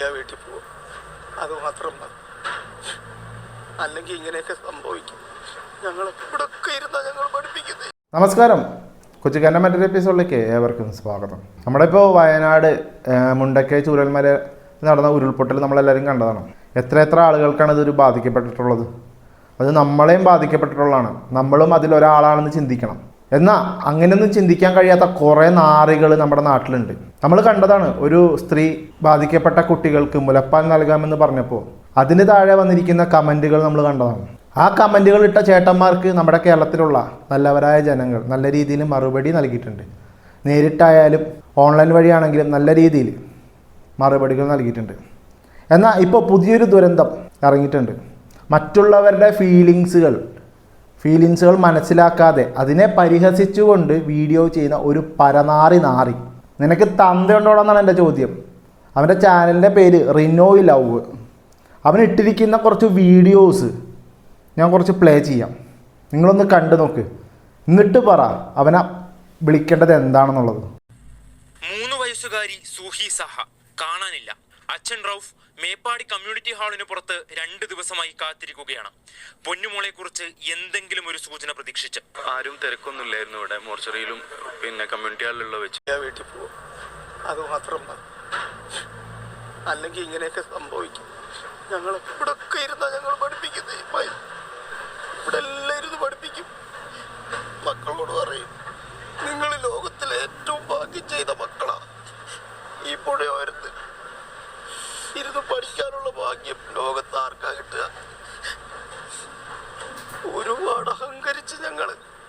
വീട്ടിൽ പോവും. അത് മാത്രം മതി. അല്ലെങ്കിൽ ഇങ്ങനെയൊക്കെ സംഭവിക്കും. ഞങ്ങൾ ഇവിടെ ഇരുന്നാ ഞങ്ങൾ പഠിപ്പിക്കുന്നത് നമസ്കാരം. കൊച്ചിക്കാരന്റെ മറ്റൊരു എപ്പിസോഡിലേക്ക് ഏവർക്കും സ്വാഗതം. നമ്മളിപ്പോൾ വയനാട് മുണ്ടക്കൈ ചൂരൽമല നടന്ന ഉരുൾപൊട്ടൽ നമ്മളെല്ലാവരും കണ്ടതാണ്. എത്ര എത്ര ആളുകൾക്കാണ് ഇതൊരു ബാധിക്കപ്പെട്ടിട്ടുള്ളത്? അത് നമ്മളെയും ബാധിക്കപ്പെട്ടിട്ടുള്ളതാണ്. നമ്മളും അതിലൊരാളാണെന്ന് ചിന്തിക്കണം. എന്നാൽ അങ്ങനെയൊന്നും ചിന്തിക്കാൻ കഴിയാത്ത കുറേ നാറികൾ നമ്മുടെ നാട്ടിലുണ്ട്. നമ്മൾ കണ്ടതാണ് ഒരു സ്ത്രീ ബാധിക്കപ്പെട്ട കുട്ടികൾക്ക് മുലപ്പാൽ നൽകാമെന്ന് പറഞ്ഞപ്പോൾ അതിന് താഴെ വന്നിരിക്കുന്ന കമന്റുകൾ നമ്മൾ കണ്ടതാണ്. ആ കമന്റുകൾ ഇട്ട ചേട്ടന്മാർക്ക് നമ്മുടെ കേരളത്തിലുള്ള നല്ലവരായ ജനങ്ങൾ നല്ല രീതിയിൽ മറുപടി നൽകിയിട്ടുണ്ട്. നേരിട്ടായാലും ഓൺലൈൻ വഴിയാണെങ്കിലും നല്ല രീതിയിൽ മറുപടികൾ നൽകിയിട്ടുണ്ട്. എന്നാൽ ഇപ്പോൾ പുതിയൊരു ദുരന്തം ഇറങ്ങിയിട്ടുണ്ട്. മറ്റുള്ളവരുടെ ഫീലിങ്സുകൾ ഫീലിങ്സുകൾ മനസ്സിലാക്കാതെ അതിനെ പരിഹസിച്ചുകൊണ്ട് വീഡിയോ ചെയ്യുന്ന ഒരു പരനാറി നാറി. നിനക്ക് തന്തയുണ്ടോടെന്നാണ് എന്റെ ചോദ്യം. അവന്റെ ചാനലിന്റെ പേര് റിനോയ് ലവ് അവൻ ഇട്ടിരിക്കുന്ന കുറച്ച് വീഡിയോസ് ഞാൻ കുറച്ച് പ്ലേ ചെയ്യാം. നിങ്ങളൊന്ന് കണ്ടു നോക്ക്. എന്നിട്ട് പറ അവനെ വിളിക്കേണ്ടത് എന്താണെന്നുള്ളത്. മൂന്ന് വയസ്സുകാരി സൂഹി സഹ. കാണാനില്ല. അച്ഛൻ റൌഫ് മേപ്പാടി കമ്മ്യൂണിറ്റി ഹാളിന് പുറത്ത് രണ്ട് ദിവസമായി കാത്തിരിക്കുകയാണ്. പൊന്നുമോളെ കുറിച്ച് എന്തെങ്കിലും ഒരു സൂചന പ്രതീക്ഷിച്ച്. ആരും തിരക്കൊന്നുമില്ലായിരുന്നു ഇവിടെ. മോർച്ചറിയിലും പിന്നെ കമ്മ്യൂണിറ്റി ഹാളിലുള്ള വെച്ച്. വീട്ടിൽ പോകും അത് മാത്രം മതി. അല്ലെങ്കിൽ ഇങ്ങനെയൊക്കെ സംഭവിക്കും. ഞങ്ങൾ ഇവിടൊക്കെ ഇരുന്നാ ഞങ്ങൾ പഠിപ്പിക്കുന്നത് ഇവിടെ എല്ലാം ഇരുന്ന് പഠിപ്പിക്കും. മക്കളോട് പറയും.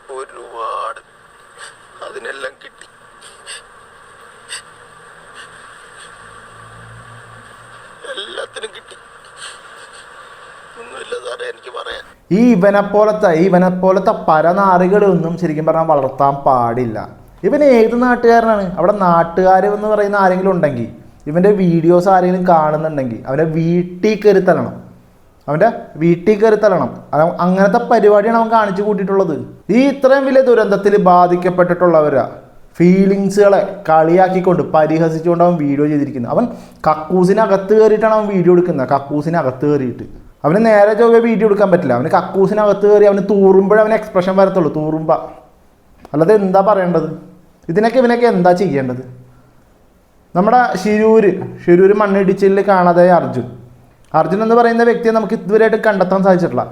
ഒരുപാട് അതിനെല്ലാം കിട്ടി. എല്ലാത്തിനും കിട്ടി. എനിക്ക് പറയാൻ. ഈ ഇവനെപ്പോലത്തെ ഈ ഇവനെപ്പോലത്തെ പരനാറികളൊന്നും ശരിക്കും പറഞ്ഞാൽ വളർത്താൻ പാടില്ല. ഇവൻ ഏത് നാട്ടുകാരനാണ്? അവിടെ നാട്ടുകാർ എന്ന് പറയുന്ന ആരെങ്കിലും ഉണ്ടെങ്കിൽ ഇവന്റെ വീഡിയോസ് ആരെങ്കിലും കാണുന്നുണ്ടെങ്കിൽ അവരെ വീട്ടിൽ കയറി തല്ലണം. അവന്റെ വീട്ടിൽ കയറി തരണം അങ്ങനത്തെ പരിപാടിയാണ് അവൻ കാണിച്ചു കൂട്ടിയിട്ടുള്ളത്. ഈ ഇത്രയും വലിയ ദുരന്തത്തിൽ ബാധിക്കപ്പെട്ടിട്ടുള്ളവരാ. ഫീലിങ്സുകളെ കളിയാക്കിക്കൊണ്ട് പരിഹസിച്ചുകൊണ്ട് അവൻ വീഡിയോ ചെയ്തിരിക്കുന്നത്. അവൻ കക്കൂസിനകത്ത് കയറിയിട്ടാണ് അവൻ വീഡിയോ എടുക്കുന്നത്. കക്കൂസിനകത്ത് കയറിയിട്ട്. അവന് നേരെ ചൊവ്വേ വീഡിയോ എടുക്കാൻ പറ്റില്ല. അവന് കക്കൂസിനകത്ത് കയറി അവന് തൂറുമ്പോഴേ അവന് എക്സ്പ്രഷൻ വരത്തുള്ളൂ. തൂറുമ്പ. അല്ലാതെ എന്താ പറയേണ്ടത്? ഇതിനൊക്കെ ഇവനൊക്കെ എന്താ ചെയ്യേണ്ടത്? നമ്മുടെ ഷിരൂര് ഷിരൂര് മണ്ണിടിച്ചിലിൽ കാണാതായ അർജുൻ. അർജുൻ എന്ന് പറയുന്ന വ്യക്തിയെ നമുക്ക് ഇതുവരെയായിട്ട് കണ്ടെത്താൻ സാധിച്ചിട്ടില്ല.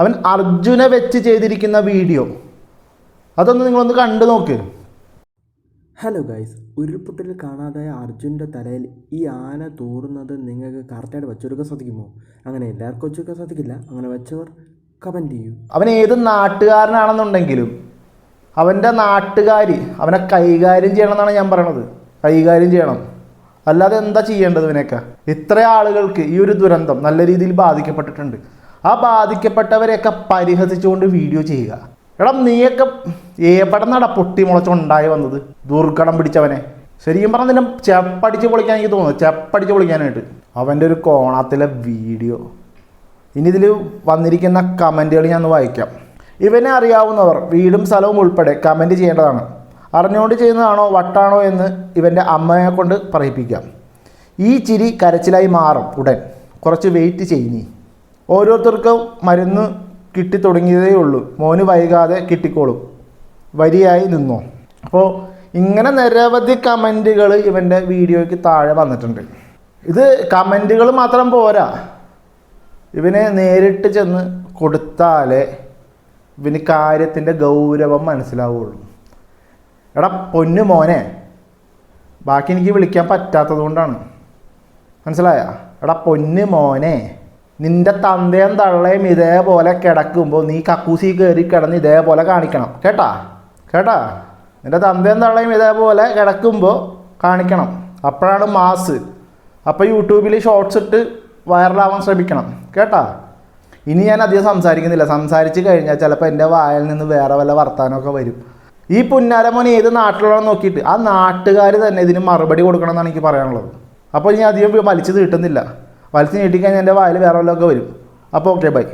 അവൻ അർജുനെ വെച്ച് ചെയ്തിരിക്കുന്ന വീഡിയോ. അതൊന്ന് നിങ്ങളൊന്ന് കണ്ടു നോക്ക്. ഹലോ ഗൈസ് ഉരുൾപൊട്ടിൽ കാണാതായ അർജുന്റെ തലയിൽ ഈ ആന തൂറുന്നത് നിങ്ങൾക്ക് കറക്റ്റായിട്ട് വെച്ചെടുക്കാൻ സാധിക്കുമോ? അങ്ങനെ എല്ലാവർക്കും വെച്ചെടുക്കാൻ സാധിക്കില്ല. അങ്ങനെ വെച്ചവർ കമന്റ് ചെയ്യൂ. അവൻ ഏത് നാട്ടുകാരനാണെന്നുണ്ടെങ്കിലും അവന്റെ നാട്ടുകാർ അവനെ കൈകാര്യം ചെയ്യണം എന്നാണ് ഞാൻ പറയണത്. കൈകാര്യം ചെയ്യണം. അല്ലാതെ എന്താ ചെയ്യേണ്ടത് ഇവനൊക്കെ ഇത്ര ആളുകൾക്ക് ഈ ഒരു ദുരന്തം നല്ല രീതിയിൽ ബാധിക്കപ്പെട്ടിട്ടുണ്ട്. ആ ബാധിക്കപ്പെട്ടവരെയൊക്കെ പരിഹസിച്ചുകൊണ്ട് വീഡിയോ ചെയ്യുക. എടാ നീയൊക്കെ എവിടെ നട പൊട്ടി മുളച്ചുണ്ടായി വന്നത്? ദുർഘടം പിടിച്ചവനെ. ശരിക്കും പറഞ്ഞാൽ നിന്നെ ചെപ്പടിച്ച് പൊളിക്കാൻ എനിക്ക് തോന്നുന്നു. ചെപ്പടിച്ച് പൊളിക്കാനായിട്ട്. അവന്റെ ഒരു കോണത്തിലെ വീഡിയോ. ഇനി ഇതിൽ വന്നിരിക്കുന്ന കമന്റുകൾ ഞാൻ വായിക്കാം. ഇവനെ അറിയാവുന്നവർ വീടും സ്ഥലവും ഉൾപ്പെടെ കമന്റ് ചെയ്യേണ്ടതാണ്. അറിഞ്ഞുകൊണ്ട് ചെയ്യുന്നതാണോ വട്ടാണോ എന്ന് ഇവന്റെ അമ്മയെ കൊണ്ട് പറയിപ്പിക്കാം. ഈ ചിരി കരച്ചിലായി മാറും ഉടൻ. കുറച്ച് വെയിറ്റ് ചെയ്യ് ഓരോരുത്തർക്കും മരുന്ന് കിട്ടിത്തുടങ്ങിയതേ ഉള്ളൂ. മോന് വൈകാതെ കിട്ടിക്കോളും. വരിയായി നിന്നോ. അപ്പോൾ ഇങ്ങനെ നിരവധി കമന്റുകൾ ഇവന്റെ വീഡിയോയ്ക്ക് താഴെ വന്നിട്ടുണ്ട്. ഇത് കമന്റുകൾ മാത്രം പോരാ. ഇവനെ നേരിട്ട് ചെന്ന് കൊടുത്താലേ ഇവന് കാര്യത്തിന്റെ ഗൗരവം മനസ്സിലാവുള്ളൂ. എടാ പൊന്നു മോനെ. ബാക്കി എനിക്ക് വിളിക്കാൻ പറ്റാത്തത് കൊണ്ടാണ്. മനസ്സിലായ? എടാ പൊന്നു മോനെ. നിന്റെ തന്തയും തള്ളയും ഇതേപോലെ കിടക്കുമ്പോൾ നീ കക്കൂസി കയറി കിടന്ന് ഇതേപോലെ കാണിക്കണം. കേട്ടാ? കേട്ടാ? നിന്റെ തന്തയും തള്ളയും ഇതേപോലെ കിടക്കുമ്പോൾ കാണിക്കണം. അപ്പോഴാണ് മാസ്. അപ്പോൾ യൂട്യൂബിൽ ഷോർട്സ് ഇട്ട് വൈറലാവാൻ ശ്രമിക്കണം. കേട്ടാ? ഇനി ഞാൻ അധികം സംസാരിക്കുന്നില്ല. സംസാരിച്ച് കഴിഞ്ഞാൽ ചിലപ്പോൾ എന്റെ വായിൽ നിന്ന് വേറെ വല്ല വർത്താനമൊക്കെ വരും. ഈ പുന്നാരമോൻ ഏത് നാട്ടിലുള്ളതെന്ന് നോക്കിയിട്ട് ആ നാട്ടുകാർ തന്നെ ഇതിന് മറുപടി കൊടുക്കണം എന്നാണ് എനിക്ക് പറയാനുള്ളത്. അപ്പോൾ ഇനി അധികം വലിച്ചു നീട്ടുന്നില്ല. വലിച്ചു നീട്ടിക്കഴിഞ്ഞാൽ എന്റെ വായിൽ വേറെ വല്ലതൊക്കെ വരും. അപ്പോൾ ഓക്കെ ബൈ